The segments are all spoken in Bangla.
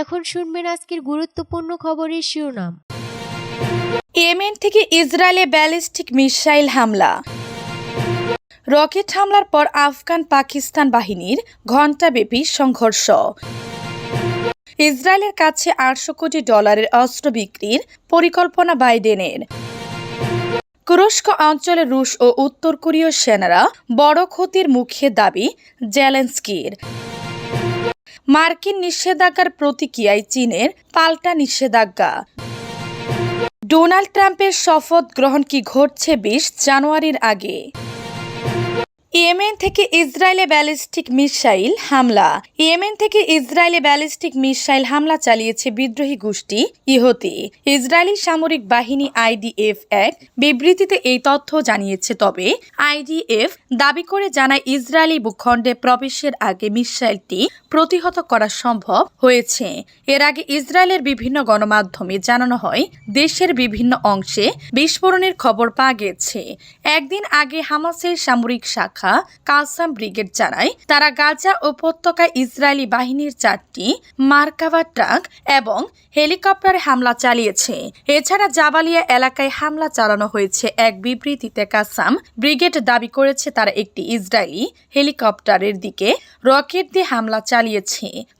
এখন শুনবেন আজকের গুরুত্বপূর্ণ খবরের শিরোনাম। ইয়েমেন থেকে ইসরায়েলে ব্যালিস্টিক মিসাইল হামলা। রকেট হামলার পর আফগান পাকিস্তান বাহিনীর ঘণ্টাব্যাপী সংঘর্ষ। ইসরায়েলের কাছে আটশো কোটি ডলারের অস্ত্র বিক্রির পরিকল্পনা বাইডেনের। কুরস্ক অঞ্চলে রুশ ও উত্তর কোরীয় সেনারা বড় ক্ষতির মুখে দাবি জেলেন্সকির মার্কিন নিষেধাজ্ঞার প্রতিক্রিয়ায় চীনের পাল্টা নিষেধাজ্ঞা। ডোনাল্ড ট্রাম্পের শপথ গ্রহণ কি ঘটছে বিশ জানুয়ারির আগে? ইয়েমেন থেকে ইসরায়েলে ব্যালিস্টিক মিসাইল হামলা। ইয়েমেন থেকে ইসরায়েলে ব্যালিস্টিক মিসাইল হামলা চালিয়েছে বিদ্রোহী গোষ্ঠী ইহতি ইসরায়েলি সামরিক বাহিনী আইডিএফ এক বিবৃতিতে এই তথ্য জানিয়েছে, তবে আইডিএফ দাবি করে জানায় ইসরায়েলি ভূখণ্ডে প্রবেশের আগে মিসাইলটি প্রতিহত করা সম্ভব হয়েছে। এর আগে ইসরায়েলের বিভিন্ন গণমাধ্যমে জানানো হয়, দেশের বিভিন্ন অংশে বিস্ফোরণের খবর পাওয়া গেছে। একদিন আগে হামাসের সামরিক শাখা কাসাম ব্রিগেড জানায়, তারা গাজা উপত্যকায় ইসরায়েলি বাহিনীর চারটি মার্কাভা ট্রাক এবং হেলিকপ্টারে হামলা চালিয়েছে। এছাড়া জাবালিয়া এলাকায় হামলা চালানো হয়েছে এক বিবৃতিতে কাসাম ব্রিগেড দাবি করেছে, তারা একটি ইসরায়েলি হেলিকপ্টারের দিকে রকেট দিয়ে হামলা চালিয়েছে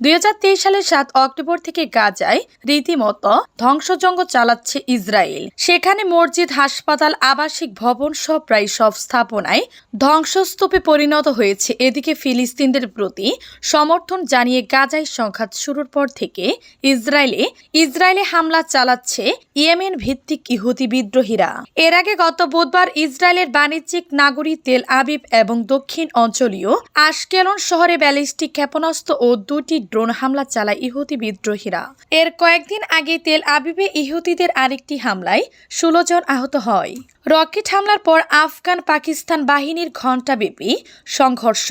দুই সালের সাত অক্টোবর থেকে গাজায় রীতিমতো ধ্বংসজঙ্গ চালাচ্ছে ইসরায়েল। সেখানে মসজিদ, হাসপাতাল, আবাসিক ভবন সব প্রায় সব স্থাপনায় ধ্বংসস্তূপে পরিণত হয়েছে। এদিকে ফিলিস্তিনদের প্রতি সমর্থন জানিয়ে গাজায় সংঘাত শুরুর পর থেকে ইসরায়েলে ইসরায়েলে হামলা চালাচ্ছে ইয়েমেন ভিত্তিক ইহুদি বিদ্রোহীরা। এর আগে গত বুধবার ইসরায়েলের বাণিজ্যিক নাগরী তেল আবিব এবং দক্ষিণ অঞ্চলীয় আশকেলন শহরে ব্যালিস্টিক ক্ষেপণাস্ত্র ও দুটি ড্রোন হামলা চালায় ইহুদি বিদ্রোহীরা। এর কয়েকদিন আগে তেল আবিবে ইহুদিদের আরেকটি হামলায় ষোলো জন আহত হয়। রকেট হামলার পর আফগান পাকিস্তান বাহিনীর ঘণ্টাব্যাপী সংঘর্ষ।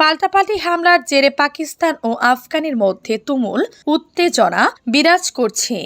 পাল্টাপাল্টি হামলার জেরে পাকিস্তান ও আফগানের মধ্যে তুমুল উত্তেজনা বিরাজ করছে।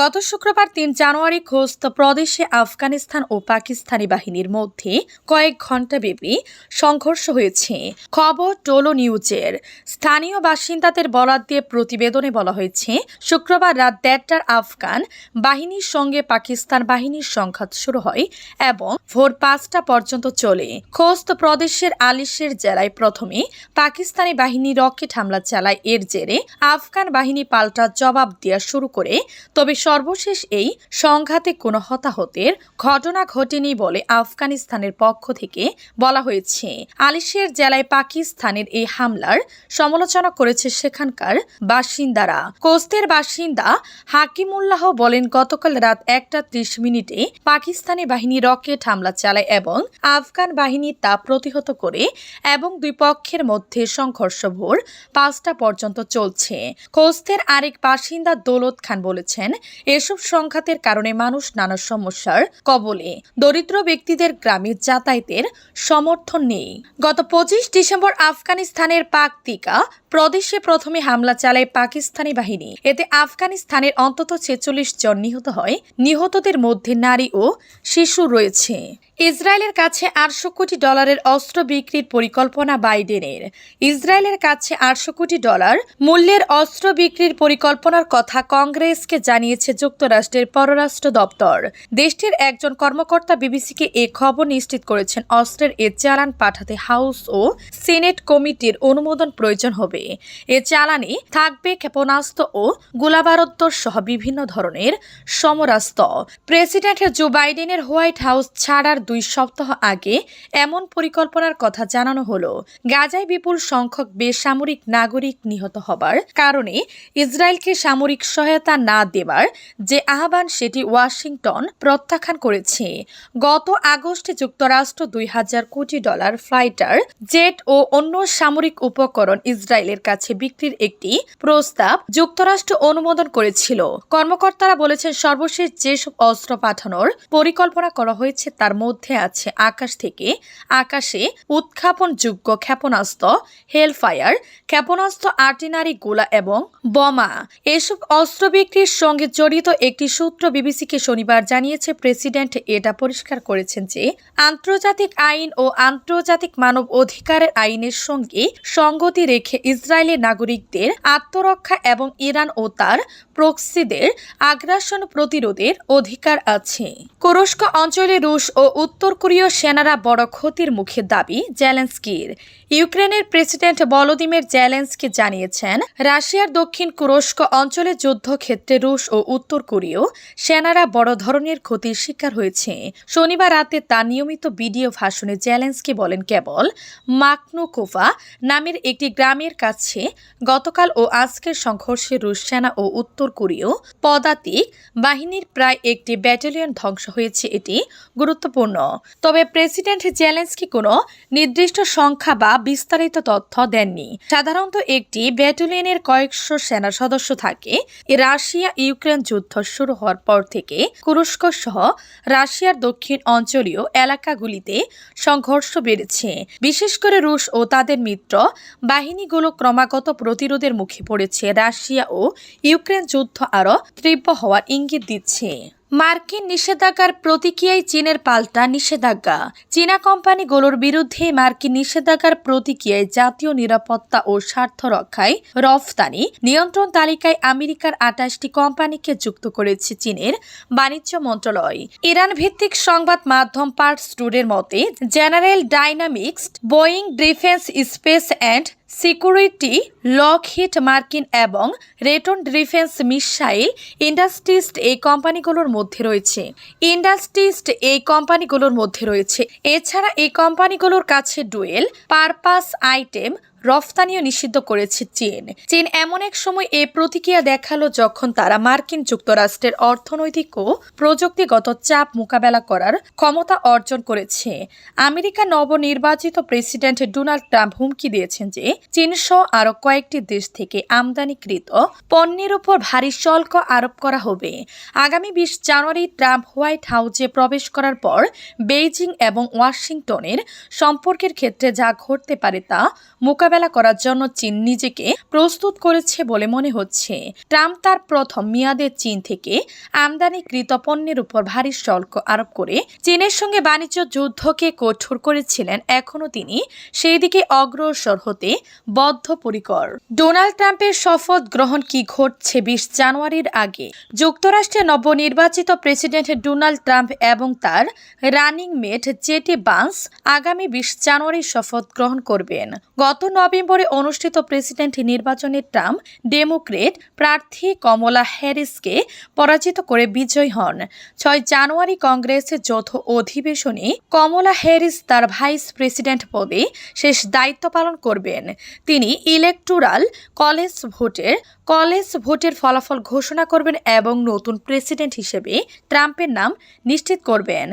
গত শুক্রবার তিন জানুয়ারি খোস্ত প্রদেশে আফগানিস্তান ও পাকিস্তানি বাহিনীর মধ্যে কয়েক ঘণ্টাব্যাপী সংঘর্ষ হয়েছে। খবর টোলো নিউজের। স্থানীয় বাসিন্দাদের বরাদ দিয়ে প্রতিবেদনে বলা হয়েছে, শুক্রবার রাত দেড়টার আফগান বাহিনীর সঙ্গে পাকিস্তান বাহিনীর সংঘাত শুরু হয় এবং ভোর পাঁচটা পর্যন্ত চলে। খোস্ত প্রদেশের আলিশের জেলায় প্রথমে পাকিস্তানি বাহিনী রকেট হামলা চালায়। এর জেরে আফগান বাহিনী পাল্টা জবাব দেওয়া শুরু করে। তবে সর্বশেষ এই সংঘাতে কোনো হতাহতের ঘটনা ঘটেনি বলে আফগানিস্তানের পক্ষ থেকে বলা হয়েছে। আলিশের জেলায় পাকিস্তানের এই হামলার সমালোচনা করেছে সেখানকার বাসিন্দারা। কোস্তের বাসিন্দা হাকিমুল্লাহ বলেন, গতকাল রাত একটা ত্রিশ মিনিটে পাকিস্তানি বাহিনী রকেট হামলা চালায় এবং আফগান বাহিনী তা প্রতিহত করে এবং দুই পক্ষের মধ্যে সংঘর্ষ ভোর পাঁচটা পর্যন্ত চলছে। কোস্তের আরেক বাসিন্দা দৌলত খান বলেছেন, এসব সংঘাতের কারণে মানুষ নানা সমস্যার কবলে। দরিদ্র ব্যক্তিদের গ্রামে যাতায়াতের সমর্থন নেই। গত পঁচিশ ডিসেম্বর আফগানিস্তানের পাকতিকা প্রদেশে প্রথমে হামলা চালায় পাকিস্তানি বাহিনী। এতে আফগানিস্তানের অন্তত ছেচল্লিশ জন নিহত হয়। নিহতদের মধ্যে নারী ও শিশু রয়েছে। ইসরায়েলের কাছে আটশো কোটি ডলারের অস্ত্র বিক্রির পরিকল্পনা বাইডেনের। ইসরায়েলের কাছে আটশো কোটি ডলার মূল্যের অস্ত্র বিক্রির পরিকল্পনার কথা কংগ্রেসকে জানিয়েছে যুক্তরাষ্ট্রের পররাষ্ট্র দপ্তর। দেশটির একজন কর্মকর্তা বিবিসিকে এ খবর নিশ্চিত করেছেন, অস্ত্রের এ চালান পাঠাতে হাউস ও সিনেট কমিটির অনুমোদন প্রয়োজন হবে। এ চালানে থাকবে ক্ষেপণাস্ত্র ও গোলাবারুদ্ধ সহ বিভিন্ন ধরনের সমরাস্ত্র। প্রেসিডেন্ট জো বাইডেনের হোয়াইট হাউস ছাড়ার দুই সপ্তাহ আগে এমন পরিকল্পনার কথা জানানো হলো। গাজায় বিপুল সংখ্যক বেসামরিক নাগরিক নিহত হবার কারণে ইসরায়েলকে সামরিক সহায়তা না দেবার যে আহ্বান সেটি ওয়াশিংটন প্রত্যাখ্যান করেছে। গত আগস্টে যুক্তরাষ্ট্র দুই হাজার কোটি ডলার ফ্লাইটার জেট ও অন্য সামরিক উপকরণ ইসরায়েলের কাছে বিক্রির একটি প্রস্তাব যুক্তরাষ্ট্র অনুমোদন করেছিল। কর্মকর্তারা বলেছেন সর্বশেষ যেসব অস্ত্র পাঠানোর পরিকল্পনা করা করা হয়েছে তার মধ্যে আছে আকাশ থেকে আকাশে উৎক্ষেপণযোগ্য ক্ষেপণাস্ত্র, হেলফায়ার, ক্ষেপণাস্ত্র আর্টিনারি গোলা এবং বোমা। এসব অস্ত্র বিক্রির সঙ্গে জড়িত একটি সূত্র বিবিসিকে শনিবার জানিয়েছে, প্রেসিডেন্ট এটা পরিষ্কার করেছেন যে, আন্তর্জাতিক আইন ও আন্তর্জাতিক মানব অধিকারের আইনের সঙ্গে সঙ্গতি রেখে ইসরায়েলের নাগরিকদের আত্মরক্ষা এবং ইরান ও তার প্রক্সিদের আগ্রাসন প্রতিরোধের অধিকার আছে। কুরস্ক অঞ্চলে রুশ ও উত্তর কোরীয় সেনারা বড় ক্ষতির মুখে দাবি জেলেন্সকির। ইউক্রেনের প্রেসিডেন্ট ভলোদিমির জেলেন্সকি জানিয়েছেন, রাশিয়ার দক্ষিণ কুরস্ক অঞ্চলে যুদ্ধক্ষেত্রে রুশ ও উত্তর কোরীয় সেনারা বড় ধরনের ক্ষতির শিকার হয়েছে। শনিবার রাতে তার নিয়মিত ভিডিও ভাষণে জেলেন্সকি বলেন, কেবল মাকনুকোভা নামের একটি গ্রামের কাছে গতকাল ও আজকের সংঘর্ষে রুশ সেনা ও উত্তর কোরীয় পদাতিক বাহিনীর প্রায় একটি ব্যাটালিয়ন ধ্বংস হয়েছে। এটি গুরুত্বপূর্ণ। তবে প্রেসিডেন্ট জেলেন্সকি কোনো নির্দিষ্ট সংখ্যা বা বিস্তারিত তথ্য দেননি। সাধারণত একটি ব্যাটালিয়নের কয়েকশো সেনা সদস্য থাকে। রাশিয়া ইউক্রেন যুদ্ধ শুরু হওয়ার পর থেকে কুরস্ক সহ রাশিয়ার দক্ষিণ অঞ্চলীয় এলাকাগুলিতে সংঘর্ষ বেড়েছে। বিশেষ করে রুশ ও তাদের মিত্র বাহিনীগুলো ক্রমাগত প্রতিরোধের মুখে পড়েছে। রাশিয়া ও ইউক্রেন যুদ্ধ আরও তীব্র হওয়ার ইঙ্গিত দিচ্ছে। মার্কিন নিষেধাজ্ঞার প্রতিক্রিয়ায় চীনের পাল্টা নিষেধাজ্ঞা। চীনা কোম্পানিগুলোর বিরুদ্ধে মার্কিন নিষেধাজ্ঞার প্রতিক্রিয়ায় জাতীয় নিরাপত্তা ও স্বার্থ রক্ষায় রফতানি নিয়ন্ত্রণ তালিকায় আমেরিকার আটাশটি কোম্পানিকে যুক্ত করেছে চীনের বাণিজ্য মন্ত্রণালয়। ইরান ভিত্তিক সংবাদ মাধ্যম পার্টস টুডের মতে, General Dynamics, Boeing defence, space and security, Lockheed মার্কিন এবং রেটন ডিফেন্স মিসাইল ইন্ডাস্ট্রিস্ট এই কোম্পানিগুলোর মধ্যে রয়েছে। ইন্ডাস্ট্রিস্ট এই কোম্পানিগুলোর মধ্যে রয়েছে। এছাড়া এই কোম্পানিগুলোর কাছে ডুয়েল, পারপাস আইটেম রফতানিও নিষিদ্ধ করেছে চীন। চীন এমন এক সময় এ প্রতিক্রিয়া দেখাল যখন তারা মার্কিন যুক্তরাষ্ট্রের অর্থনৈতিক ও প্রযুক্তিগত চাপ মোকাবেলা করার ক্ষমতা অর্জন করেছে। আমেরিকা নবনির্বাচিত প্রেসিডেন্ট ডোনাল্ড ট্রাম্প হুমকি দিয়েছেন যে, চীন সহ আরও কয়েকটি দেশ থেকে আমদানিকৃত পণ্যের উপর ভারী শুল্ক আরোপ করা হবে। আগামী বিশ জানুয়ারি ট্রাম্প হোয়াইট হাউসে প্রবেশ করার পর বেইজিং এবং ওয়াশিংটনের সম্পর্কের ক্ষেত্রে যা ঘটতে পারে তা মোকাবেলা করার জন্য চীন নিজেকে প্রস্তুত করেছে বলে মনে হচ্ছে। ট্রাম্প তার প্রথম মেয়াদে চীন থেকে আমদানিকৃত পণ্যের উপর ভারী শুল্ক আরোপ করে চীনের সঙ্গে বাণিজ্য যুদ্ধকে কঠোর করেছিলেন। এখনও তিনি সেই দিকে অগ্রসর হতে বদ্ধপরিকর। ডোনাল্ড ট্রাম্পের শপথ গ্রহণ কি ঘটছে বিশ জানুয়ারির আগে? যুক্তরাষ্ট্রের নবনির্বাচিত প্রেসিডেন্ট ডোনাল্ড ট্রাম্প এবং তার রানিং মেট জেটি বান্স আগামী বিশ জানুয়ারি শপথ গ্রহণ করবেন। গত নভেম্বরে অনুষ্ঠিত প্রেসিডেন্ট নির্বাচনে ট্রাম্প, ডেমোক্রেট প্রার্থী কমলা হ্যারিসকে পরাজিত করে বিজয়ী হন। ছয় জানুয়ারি কংগ্রেসের যৌথ অধিবেশনে কমলা হ্যারিস তার ভাইস প্রেসিডেন্ট পদে শেষ দায়িত্ব পালন করবেন। তিনি ইলেকটোরাল কলেজ ভোটের কলেজ ভোটের ফলাফল ঘোষণা করবেন এবং নতুন প্রেসিডেন্ট হিসেবে ট্রাম্পের নাম নিশ্চিত করবেন।